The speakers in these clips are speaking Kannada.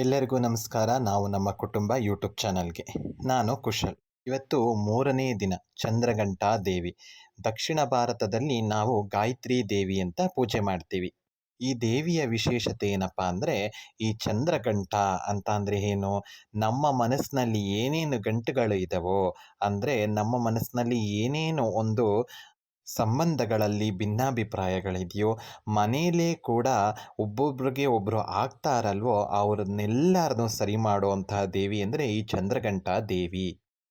ಎಲ್ಲರಿಗೂ ನಮಸ್ಕಾರ. ನಾವು ನಮ್ಮ ಕುಟುಂಬ ಯೂಟ್ಯೂಬ್ ಚಾನಲ್ಗೆ ನಾನು ಕುಶಲ್. ಇವತ್ತು ಮೂರನೇ ದಿನ ಚಂದ್ರಘಂಟಾ ದೇವಿ. ದಕ್ಷಿಣ ಭಾರತದಲ್ಲಿ ನಾವು ಗಾಯತ್ರಿ ದೇವಿ ಅಂತ ಪೂಜೆ ಮಾಡ್ತೀವಿ. ಈ ದೇವಿಯ ವಿಶೇಷತೆ ಏನಪ್ಪ ಅಂದರೆ, ಈ ಚಂದ್ರಘಂಟ ಅಂತ ಅಂದರೆ ಏನು? ನಮ್ಮ ಮನಸ್ಸಿನಲ್ಲಿ ಏನೇನು ಗಂಟುಗಳು ಇದಾವೋ, ಅಂದರೆ ನಮ್ಮ ಮನಸ್ಸಿನಲ್ಲಿ ಏನೇನು ಒಂದು ಸಂಬಂಧಗಳಲ್ಲಿ ಭಿನ್ನಾಭಿಪ್ರಾಯಗಳಿದೆಯೋ ಮನೆಯಲ್ಲೇ ಕೂಡ ಒಬ್ಬೊಬ್ರಿಗೆ ಒಬ್ಬರು ಆಗ್ತಾರಲ್ವೋ, ಅವ್ರನ್ನೆಲ್ಲರನ್ನೂ ಸರಿ ಮಾಡುವಂತಹ ದೇವಿ ಅಂದರೆ ಈ ಚಂದ್ರಘಂಟ ದೇವಿ.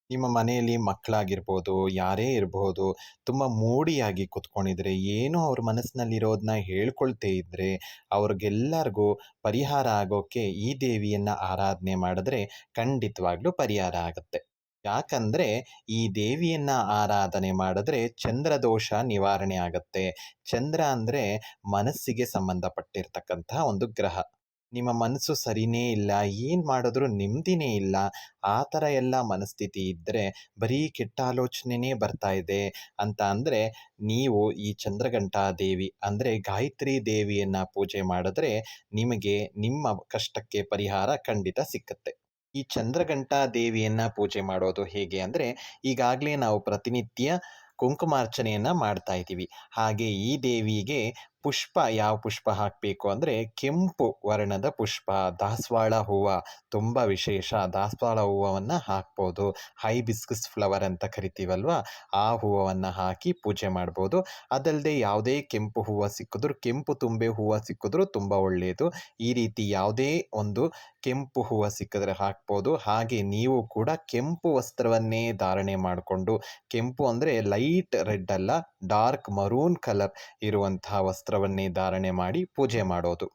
ನಿಮ್ಮ ಮನೆಯಲ್ಲಿ ಮಕ್ಕಳಾಗಿರ್ಬೋದು, ಯಾರೇ ಇರ್ಬೋದು, ತುಂಬ ಮೂಡಿಯಾಗಿ ಕುತ್ಕೊಂಡಿದ್ರೆ, ಏನೋ ಅವ್ರ ಮನಸ್ಸಿನಲ್ಲಿರೋದನ್ನ ಹೇಳ್ಕೊಳ್ತೇ ಇದ್ದರೆ ಅವ್ರಿಗೆಲ್ಲರಿಗೂ ಪರಿಹಾರ ಆಗೋಕ್ಕೆ ಈ ದೇವಿಯನ್ನು ಆರಾಧನೆ ಮಾಡಿದ್ರೆ ಖಂಡಿತವಾಗ್ಲೂ ಪರಿಹಾರ ಆಗುತ್ತೆ. ಯಾಕಂದ್ರೆ ಈ ದೇವಿಯನ್ನ ಆರಾಧನೆ ಮಾಡಿದ್ರೆ ಚಂದ್ರ ದೋಷ ನಿವಾರಣೆ ಆಗುತ್ತೆ. ಚಂದ್ರ ಅಂದ್ರೆ ಮನಸ್ಸಿಗೆ ಸಂಬಂಧಪಟ್ಟಿರ್ತಕ್ಕಂತಹ ಒಂದು ಗ್ರಹ. ನಿಮ್ಮ ಮನಸ್ಸು ಸರಿನೇ ಇಲ್ಲ, ಏನು ಮಾಡಿದ್ರು ನೆಮ್ಮದಿನೇ ಇಲ್ಲ, ಆ ಥರ ಎಲ್ಲ ಮನಸ್ಥಿತಿ ಇದ್ದರೆ ಬರೀ ಕೆಟ್ಟ ಆಲೋಚನೆನೇ ಬರ್ತಾ ಇದೆ. ಅಂತ ಅಂದರೆ ನೀವು ಈ ಚಂದ್ರಘಂಟಾ ದೇವಿ ಅಂದರೆ ಗಾಯತ್ರಿ ದೇವಿಯನ್ನು ಪೂಜೆ ಮಾಡಿದ್ರೆ ನಿಮಗೆ ನಿಮ್ಮ ಕಷ್ಟಕ್ಕೆ ಪರಿಹಾರ ಖಂಡಿತ ಸಿಕ್ಕತ್ತೆ. ಈ ಚಂದ್ರಘಂಟಾ ದೇವಿಯನ್ನ ಪೂಜೆ ಮಾಡೋದು ಹೇಗೆ ಅಂದರೆ, ಈಗಾಗಲೇ ನಾವು ಪ್ರತಿನಿತ್ಯ ಕುಂಕುಮಾರ್ಚನೆಯನ್ನು ಮಾಡ್ತಾ ಇದ್ದೀವಿ. ಹಾಗೆ ಈ ದೇವಿಗೆ ಪುಷ್ಪ, ಯಾವ ಪುಷ್ಪ ಹಾಕಬೇಕು ಅಂದರೆ ಕೆಂಪು ವರ್ಣದ ಪುಷ್ಪ, ದಾಸವಾಳ ಹೂವು ತುಂಬ ವಿಶೇಷ. ದಾಸವಾಳ ಹೂವನ್ನು ಹಾಕ್ಬೋದು. ಹೈಬಿಸ್ಕಸ್ ಫ್ಲವರ್ ಅಂತ ಕರಿತೀವಲ್ವ, ಆ ಹೂವನ್ನು ಹಾಕಿ ಪೂಜೆ ಮಾಡ್ಬೋದು. ಅದಲ್ಲದೆ ಯಾವುದೇ ಕೆಂಪು ಹೂವು ಸಿಕ್ಕಿದ್ರು, ಕೆಂಪು ತುಂಬೆ ಹೂವು ಸಿಕ್ಕಿದ್ರು ತುಂಬ ಒಳ್ಳೆಯದು ಈ ರೀತಿ ಯಾವುದೇ ಒಂದು ಕೆಂಪು ಹೂವು ಸಿಕ್ಕಿದ್ರೆ ಹಾಕ್ಬೋದು. ಹಾಗೆ ನೀವು ಕೂಡ ಕೆಂಪು ವಸ್ತ್ರವನ್ನೇ ಧಾರಣೆ ಮಾಡಿಕೊಂಡು, ಕೆಂಪು ಅಂದರೆ ಲೈಟ್ ರೆಡ್ ಅಲ್ಲ, ಡಾರ್ಕ್ ಮರೂನ್ ಕಲರ್ ಇರುವಂತಹ ವಸ್ತ್ರವನ್ನೇ ಧಾರಣೆ ಮಾಡಿ ಪೂಜೆ ಮಾಡೋದು.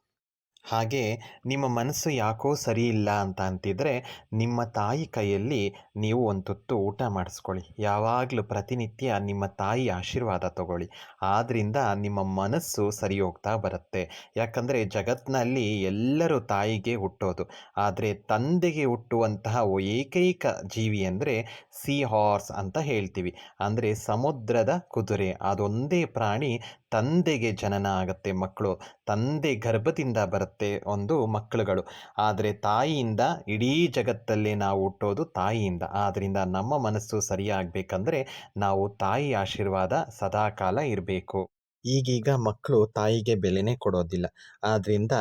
ಹಾಗೆ ನಿಮ್ಮ ಮನಸ್ಸು ಯಾಕೋ ಸರಿ ಇಲ್ಲ ಅಂತ ಅಂತಿದ್ರೆ ನಿಮ್ಮ ತಾಯಿ ಕೈಯಲ್ಲಿ ನೀವು ಒಂದು ತುತ್ತು ಊಟ ಮಾಡಿಸ್ಕೊಳ್ಳಿ. ಯಾವಾಗಲೂ ಪ್ರತಿನಿತ್ಯ ನಿಮ್ಮ ತಾಯಿ ಆಶೀರ್ವಾದ ತಗೊಳ್ಳಿ. ಆದ್ದರಿಂದ ನಿಮ್ಮ ಮನಸ್ಸು ಸರಿ ಹೋಗ್ತಾ ಬರುತ್ತೆ. ಯಾಕಂದರೆ ಜಗತ್ತಿನಲ್ಲಿ ಎಲ್ಲರೂ ತಾಯಿಗೆ ಹುಟ್ಟೋದು. ಆದರೆ ತಂದೆಗೆ ಹುಟ್ಟುವಂತಹ ಏಕೈಕ ಜೀವಿ ಅಂದರೆ ಸೀ ಹಾರ್ಸ್ ಅಂತ ಹೇಳ್ತೀವಿ. ಅಂದರೆ ಸಮುದ್ರದ ಕುದುರೆ ಅದೊಂದೇ ಪ್ರಾಣಿ ತಂದೆಗೆ ಜನನ ಆಗುತ್ತೆ ಮಕ್ಕಳು. ತಂದೆ ಗರ್ಭದಿಂದ ಬರುತ್ತೆ ಒಂದು ಮಕ್ಕಳುಗಳು. ಆದರೆ ತಾಯಿಯಿಂದ ಇಡೀ ಜಗತ್ತಲ್ಲಿ ನಾವು ಹುಟ್ಟೋದು ತಾಯಿಯಿಂದ. ಆದ್ದರಿಂದ ನಮ್ಮ ಮನಸ್ಸು ಸರಿಯಾಗಬೇಕಂದ್ರೆ ನಾವು ತಾಯಿ ಆಶೀರ್ವಾದ ಸದಾಕಾಲ ಇರಬೇಕು. ಈಗೀಗ ಮಕ್ಕಳು ತಾಯಿಗೆ ಬೆಲೆನೇ ಕೊಡೋದಿಲ್ಲ. ಆದ್ದರಿಂದ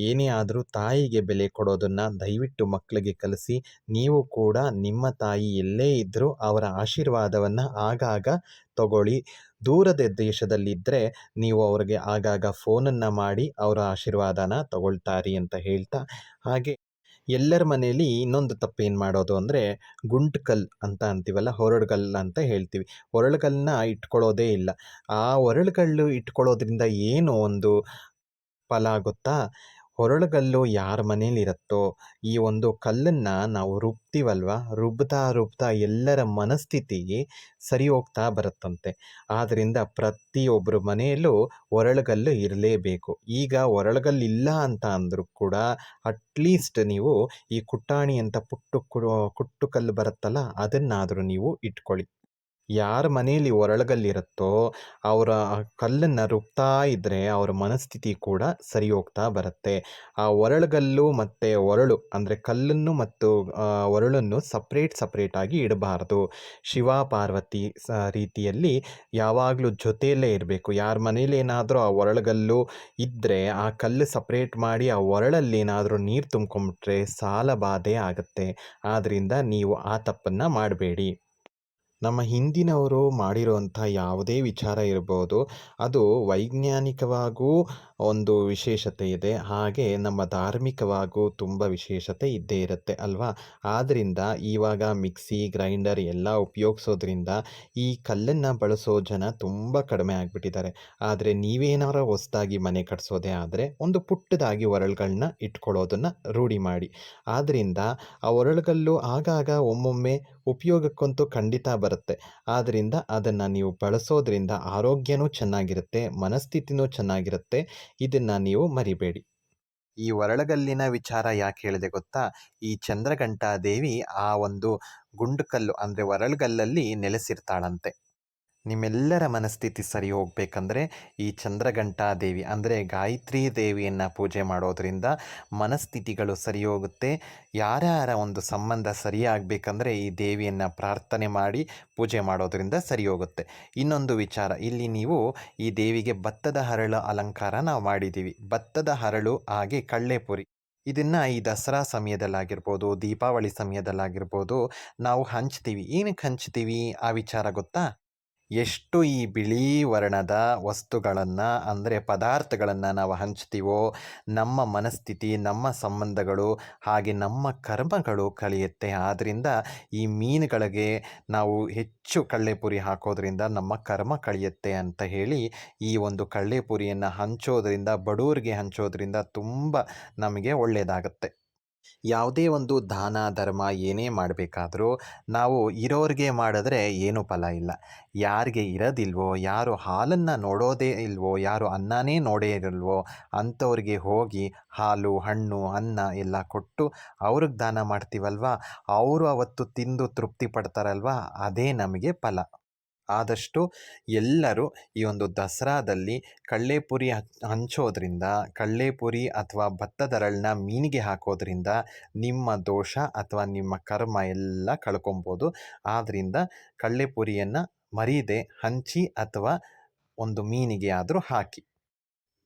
ಏನೇ ಆದರೂ ತಾಯಿಗೆ ಬೆಲೆ ಕೊಡೋದನ್ನು ದಯವಿಟ್ಟು ಮಕ್ಕಳಿಗೆ ಕಲಿಸಿ, ನೀವು ಕೂಡ ನಿಮ್ಮ ತಾಯಿ ಎಲ್ಲೇ ಇದ್ದರೂ ಅವರ ಆಶೀರ್ವಾದವನ್ನು ಆಗಾಗ ತಗೊಳ್ಳಿ. ದೂರದ ದೇಶದಲ್ಲಿದ್ದರೆ ನೀವು ಅವ್ರಿಗೆ ಆಗಾಗ ಫೋನನ್ನು ಮಾಡಿ ಅವರ ಆಶೀರ್ವಾದನ ತಗೊಳ್ತಾರಿ ಅಂತ ಹೇಳ್ತಾ, ಹಾಗೆ ಎಲ್ಲರ ಮನೆಯಲ್ಲಿ ಇನ್ನೊಂದು ತಪ್ಪೇನು ಮಾಡೋದು ಅಂದರೆ ಗುಂಟ್ಕಲ್ ಅಂತ ಅಂತೀವಲ್ಲ ಹೊರಳುಗಲ್ ಅಂತ ಹೇಳ್ತೀವಿ. ಹೊರಳುಗಲ್ನ ಇಟ್ಕೊಳ್ಳೋದೇ ಇಲ್ಲ. ಆ ಹೊರಳುಗಲ್ಲು ಇಟ್ಕೊಳ್ಳೋದ್ರಿಂದ ಏನು ಒಂದು ಫಲ ಗೊತ್ತಾ ಹೊರಳುಗಲ್ಲು ಯಾರ ಮನೇಲಿರುತ್ತೋ, ಈ ಒಂದು ಕಲ್ಲನ್ನು ನಾವು ರುಬ್ತೀವಲ್ವ? ರುಬ್ತಾ ರುಬ್ತಾ ಎಲ್ಲರ ಮನಸ್ಥಿತಿ ಸರಿ ಹೋಗ್ತಾ ಬರುತ್ತಂತೆ. ಆದ್ದರಿಂದ ಪ್ರತಿಯೊಬ್ಬರು ಮನೆಯಲ್ಲೂ ಒರಳುಗಲ್ಲು ಇರಲೇಬೇಕು. ಈಗ ಒರಳುಗಲ್ಲು ಇಲ್ಲ ಅಂತ ಅಂದರೂ ಕೂಡ ಅಟ್ಲೀಸ್ಟ್ ನೀವು ಈ ಕುಟ್ಟಾಣಿ ಅಂತ ಪುಟ್ಟು ಕುಟ್ಟು ಕಲ್ಲು ಬರುತ್ತಲ್ಲ, ಅದನ್ನಾದರೂ ನೀವು ಇಟ್ಕೊಳ್ಳಿ. ಯಾರ ಮನೆಯಲ್ಲಿ ಒರಳಗಲ್ಲಿರುತ್ತೋ ಅವರ ಕಲ್ಲನ್ನು ರುಬ್ತಾ ಇದ್ದರೆ ಅವರ ಮನಸ್ಥಿತಿ ಕೂಡ ಸರಿ ಹೋಗ್ತಾ ಬರುತ್ತೆ. ಆ ಒರಳುಗಲ್ಲು ಮತ್ತು ಒರಳು ಅಂದರೆ ಕಲ್ಲನ್ನು ಮತ್ತು ಒರಳನ್ನು ಸಪ್ರೇಟ್ ಸಪ್ರೇಟಾಗಿ ಇಡಬಾರ್ದು. ಶಿವ, ಪಾರ್ವತಿ ಸ, ರೀತಿಯಲ್ಲಿ ಯಾವಾಗಲೂ ಜೊತೆಯಲ್ಲೇ ಇರಬೇಕು. ಯಾರ ಮನೇಲಿ ಏನಾದರೂ ಆ ಒರಳುಗಲ್ಲು ಇದ್ದರೆ ಆ ಕಲ್ಲು ಸಪ್ರೇಟ್ ಮಾಡಿ ಆ ಒರಳಲ್ಲಿ ಏನಾದರೂ ನೀರು ತುಂಬ್ಕೊಂಬಿಟ್ರೆ ಸಾಲ ಬಾಧೆ ಆಗುತ್ತೆ. ಆದ್ದರಿಂದ ನೀವು ಆ ತಪ್ಪನ್ನು ಮಾಡಬೇಡಿ. ನಮ್ಮ ಹಿಂದಿನವರು ಮಾಡಿರುವಂಥ ಯಾವುದೇ ವಿಚಾರ ಇರ್ಬೋದು, ಅದು ವೈಜ್ಞಾನಿಕವಾಗೂ ಒಂದು ವಿಶೇಷತೆ ಇದೆ. ಹಾಗೆ ನಮ್ಮ ಧಾರ್ಮಿಕವಾಗೂ ತುಂಬ ವಿಶೇಷತೆ ಇದ್ದೇ ಇರುತ್ತೆ ಅಲ್ವಾ? ಆದ್ದರಿಂದ ಇವಾಗ ಮಿಕ್ಸಿ, ಗ್ರೈಂಡರ್ ಎಲ್ಲ ಉಪಯೋಗಿಸೋದ್ರಿಂದ ಈ ಕಲ್ಲನ್ನು ಬಳಸೋ ಜನ ತುಂಬ ಕಡಿಮೆ ಆಗಿಬಿಟ್ಟಿದ್ದಾರೆ. ಆದರೆ ನೀವೇನಾರ ಹೊಸ್ದಾಗಿ ಮನೆ ಕಟ್ಸೋದೇ ಆದರೆ ಒಂದು ಪುಟ್ಟದಾಗಿ ಒರಳುಗಳನ್ನ ಇಟ್ಕೊಳ್ಳೋದನ್ನು ರೂಢಿ ಮಾಡಿ. ಆದ್ದರಿಂದ ಆ ಒರಳುಗಲ್ಲು ಆಗಾಗ ಒಮ್ಮೊಮ್ಮೆ ಉಪಯೋಗಕ್ಕಂತೂ ಖಂಡಿತ ಬರುತ್ತೆ. ಆದ್ದರಿಂದ ಅದನ್ನು ನೀವು ಬಳಸೋದ್ರಿಂದ ಆರೋಗ್ಯನೂ ಚೆನ್ನಾಗಿರುತ್ತೆ, ಮನಸ್ಥಿತಿನೂ ಚೆನ್ನಾಗಿರುತ್ತೆ. ಇದನ್ನು ನೀವು ಮರಿಬೇಡಿ. ಈ ಒರಳಗಲ್ಲಿನ ವಿಚಾರ ಯಾಕೆ ಹೇಳಿದೆ ಗೊತ್ತಾ? ಈ ಚಂದ್ರಘಂಟಾದೇವಿ ಆ ಒಂದು ಗುಂಡುಕಲ್ಲು ಅಂದರೆ ಒರಳುಗಲ್ಲಲ್ಲಿ ನೆಲೆಸಿರ್ತಾಳಂತೆ. ನಿಮ್ಮೆಲ್ಲರ ಮನಸ್ಥಿತಿ ಸರಿ ಹೋಗಬೇಕಂದ್ರೆ ಈ ಚಂದ್ರಘಂಟಾ ದೇವಿ ಅಂದರೆ ಗಾಯತ್ರಿ ದೇವಿಯನ್ನು ಪೂಜೆ ಮಾಡೋದರಿಂದ ಮನಸ್ಥಿತಿಗಳು ಸರಿ ಹೋಗುತ್ತೆ. ಯಾರ್ಯಾರ ಒಂದು ಸಂಬಂಧ ಸರಿಯಾಗಬೇಕಂದ್ರೆ ಈ ದೇವಿಯನ್ನು ಪ್ರಾರ್ಥನೆ ಮಾಡಿ ಪೂಜೆ ಮಾಡೋದರಿಂದ ಸರಿ ಹೋಗುತ್ತೆ. ಇನ್ನೊಂದು ವಿಚಾರ, ಇಲ್ಲಿ ನೀವು ಈ ದೇವಿಗೆ ಭತ್ತದ ಹರಳು ಅಲಂಕಾರ ನಾವು ಮಾಡಿದ್ದೀವಿ ಭತ್ತದ ಹರಳು ಹಾಗೆ ಕಳ್ಳೆಪುರಿ. ಇದನ್ನು ಈ ದಸರಾ ಸಮಯದಲ್ಲಾಗಿರ್ಬೋದು, ದೀಪಾವಳಿ ಸಮಯದಲ್ಲಾಗಿರ್ಬೋದು ನಾವು ಹಂಚ್ತೀವಿ. ಏನಕ್ಕೆ ಹಂಚ್ತೀವಿ ಆ ವಿಚಾರ ಗೊತ್ತಾ? ಎಷ್ಟು ಈ ಬಿಳಿ ವರ್ಣದ ವಸ್ತುಗಳನ್ನು, ಅಂದರೆ ಪದಾರ್ಥಗಳನ್ನು ನಾವು ಹಂಚ್ತೀವೋ, ನಮ್ಮ ಮನಸ್ಥಿತಿ, ನಮ್ಮ ಸಂಬಂಧಗಳು, ಹಾಗೆ ನಮ್ಮ ಕರ್ಮಗಳು ಕಳೆಯುತ್ತೆ ಆದ್ದರಿಂದ ಈ ಮೀನುಗಳಿಗೆ ನಾವು ಹೆಚ್ಚು ಕಳ್ಳೆಪುರಿ ಹಾಕೋದ್ರಿಂದ ನಮ್ಮ ಕರ್ಮ ಕಳೆಯುತ್ತೆ ಅಂತ ಹೇಳಿ ಈ ಒಂದು ಕಳ್ಳೆಪುರಿಯನ್ನು ಹಂಚೋದ್ರಿಂದ, ಬಡವರಿಗೆ ಹಂಚೋದ್ರಿಂದ ತುಂಬ ನಮಗೆ ಒಳ್ಳೆಯದಾಗತ್ತೆ ಯಾವುದೇ ಒಂದು ದಾನ, ಧರ್ಮ ಏನೇ ಮಾಡಬೇಕಾದ್ರೂ ನಾವು ಇರೋರಿಗೆ ಮಾಡಿದ್ರೆ ಏನೂ ಫಲ ಇಲ್ಲ. ಯಾರಿಗೆ ಇರೋದಿಲ್ವೋ, ಯಾರು ಹಾಲನ್ನು ನೋಡೋದೇ ಇಲ್ವೋ, ಯಾರು ಅನ್ನನೇ ನೋಡೇ ಇರಲ್ವೋ ಅಂಥವ್ರಿಗೆ ಹೋಗಿ ಹಾಲು, ಹಣ್ಣು, ಅನ್ನ ಎಲ್ಲ ಕೊಟ್ಟು ಅವ್ರಿಗೆ ದಾನ ಮಾಡ್ತೀವಲ್ವ? ಅವರು ಅವತ್ತು ತಿಂದು ತೃಪ್ತಿ ಪಡ್ತಾರಲ್ವ? ಅದೇ ನಮಗೆ ಫಲ. ಆದಷ್ಟು ಎಲ್ಲರೂ ಈ ಒಂದು ದಸರಾದಲ್ಲಿ ಕಳ್ಳೆಪುರಿ ಹಂಚೋದ್ರಿಂದ, ಕಳ್ಳೆಪುರಿ ಅಥವಾ ಭತ್ತದರಳನ್ನ ಮೀನಿಗೆ ಹಾಕೋದ್ರಿಂದ ನಿಮ್ಮ ದೋಷ ಅಥವಾ ನಿಮ್ಮ ಕರ್ಮ ಎಲ್ಲ ಕಳ್ಕೊಬೋದು. ಆದ್ದರಿಂದ ಕಳ್ಳೆಪುರಿಯನ್ನು ಮರೀದೆ ಹಂಚಿ ಅಥವಾ ಒಂದು ಮೀನಿಗೆ ಆದರೂ ಹಾಕಿ.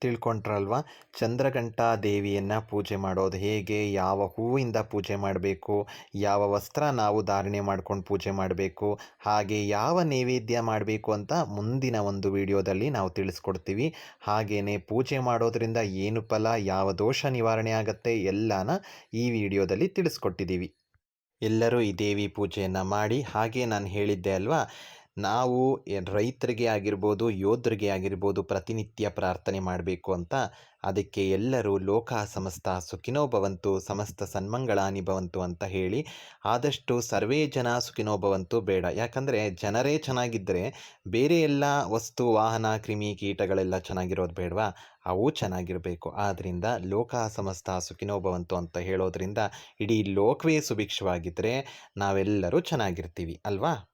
ತಿಳ್ಕೊಂಡ್ರಲ್ವ? ಚಂದ್ರಘಂಟಾ ದೇವಿಯನ್ನು ಪೂಜೆ ಮಾಡೋದು ಹೇಗೆ? ಯಾವ ಹೂವಿಂದ ಪೂಜೆ ಮಾಡಬೇಕು? ಯಾವ ವಸ್ತ್ರ ನಾವು ಧಾರಣೆ ಮಾಡ್ಕೊಂಡು ಪೂಜೆ ಮಾಡಬೇಕು? ಹಾಗೆ ಯಾವ ನೈವೇದ್ಯ ಮಾಡಬೇಕು ಅಂತ ಮುಂದಿನ ಒಂದು ವಿಡಿಯೋದಲ್ಲಿ ನಾವು ತಿಳಿಸ್ಕೊಡ್ತೀವಿ. ಹಾಗೆಯೇ ಪೂಜೆ ಮಾಡೋದರಿಂದ ಏನು ಫಲ, ಯಾವ ದೋಷ ನಿವಾರಣೆ ಆಗುತ್ತೆ ಎಲ್ಲಾನ ಈ ವಿಡಿಯೋದಲ್ಲಿ ತಿಳಿಸ್ಕೊಟ್ಟಿದ್ದೀವಿ. ಎಲ್ಲರೂ ಈ ದೇವಿ ಪೂಜೆಯನ್ನು ಮಾಡಿ, ಹಾಗೆ ನಾನು ಹೇಳಿದ್ದೆ ಅಲ್ವಾ? ನಾವು ರೈತರಿಗೆ ಆಗಿರ್ಬೋದು ಯೋಧರಿಗೆ ಆಗಿರ್ಬೋದು ಪ್ರತಿನಿತ್ಯ ಪ್ರಾರ್ಥನೆ ಮಾಡಬೇಕು ಅಂತ ಅದಕ್ಕೆ ಎಲ್ಲರೂ ಲೋಕ ಸಮಸ್ತ ಸುಖಿನೋ ಭವಂತು, ಸಮಸ್ತ ಸನ್ಮಂಗಳಾನಿ ಭವಂತು ಅಂತ ಹೇಳಿ ಆದಷ್ಟು ಸರ್ವೇ ಜನ ಸುಖಿನೋ ಭವಂತು ಬೇಡ. ಯಾಕಂದರೆ ಜನರೇ ಚೆನ್ನಾಗಿದ್ದರೆ ಬೇರೆ ಎಲ್ಲ ವಸ್ತು, ವಾಹನ, ಕ್ರಿಮಿ ಕೀಟಗಳೆಲ್ಲ ಚೆನ್ನಾಗಿರೋದು ಬೇಡವಾ? ಅವು ಚೆನ್ನಾಗಿರಬೇಕು. ಆದ್ದರಿಂದ ಲೋಕ ಸಮಸ್ತ ಸುಖಿನೋ ಭವಂತು ಅಂತ ಹೇಳೋದ್ರಿಂದ ಇಡೀ ಲೋಕವೇ ಸುಭಿಕ್ಷವಾಗಿದ್ದರೆ ನಾವೆಲ್ಲರೂ ಚೆನ್ನಾಗಿರ್ತೀವಿ. ಅಲ್ವಾ?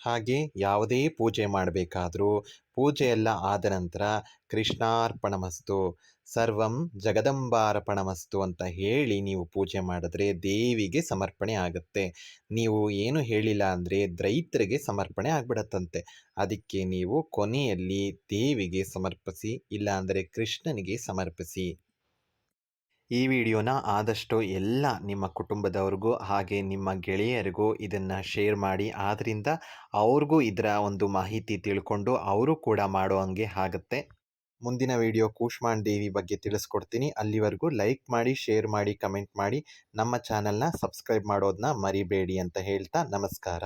ಹಾಗೆ ಯಾವುದೇ ಪೂಜೆ ಮಾಡಬೇಕಾದರೂ ಪೂಜೆ ಎಲ್ಲ ಆದ ನಂತರ ಕೃಷ್ಣಾರ್ಪಣಮಸ್ತು, ಸರ್ವಂ ಜಗದಂಬಾರ್ಪಣಮಸ್ತು ಅಂತ ಹೇಳಿ ನೀವು ಪೂಜೆ ಮಾಡಿದ್ರೆ ದೇವಿಗೆ ಸಮರ್ಪಣೆ ಆಗುತ್ತೆ. ನೀವು ಏನು ಹೇಳಿಲ್ಲ ಅಂದರೆ ದ್ರೈತ್ರಿಗೆ ಸಮರ್ಪಣೆ ಆಗ್ಬಿಡತ್ತಂತೆ. ಅದಕ್ಕೆ ನೀವು ಕೊನೆಯಲ್ಲಿ ದೇವಿಗೆ ಸಮರ್ಪಿಸಿ, ಇಲ್ಲಾಂದರೆ ಕೃಷ್ಣನಿಗೆ ಸಮರ್ಪಿಸಿ. ಈ ವಿಡಿಯೋನ ಆದಷ್ಟು ಎಲ್ಲ ನಿಮ್ಮ ಕುಟುಂಬದವ್ರಿಗೂ ಹಾಗೆ ನಿಮ್ಮ ಗೆಳೆಯರಿಗೂ ಇದನ್ನು ಶೇರ್ ಮಾಡಿ. ಆದ್ದರಿಂದ ಅವ್ರಿಗೂ ಇದರ ಒಂದು ಮಾಹಿತಿ ತಿಳ್ಕೊಂಡು ಅವರು ಕೂಡ ಮಾಡೋ ಹಂಗೆ ಆಗುತ್ತೆ. ಮುಂದಿನ ವಿಡಿಯೋ ಕೂಷ್ಮಾಂಡ್ ದೇವಿ ಬಗ್ಗೆ ತಿಳಿಸ್ಕೊಡ್ತೀನಿ. ಅಲ್ಲಿವರೆಗೂ ಲೈಕ್ ಮಾಡಿ, ಶೇರ್ ಮಾಡಿ, ಕಮೆಂಟ್ ಮಾಡಿ. ನಮ್ಮ ಚಾನಲ್ನ ಸಬ್ಸ್ಕ್ರೈಬ್ ಮಾಡೋದನ್ನ ಮರಿಬೇಡಿ ಅಂತ ಹೇಳ್ತಾ ನಮಸ್ಕಾರ.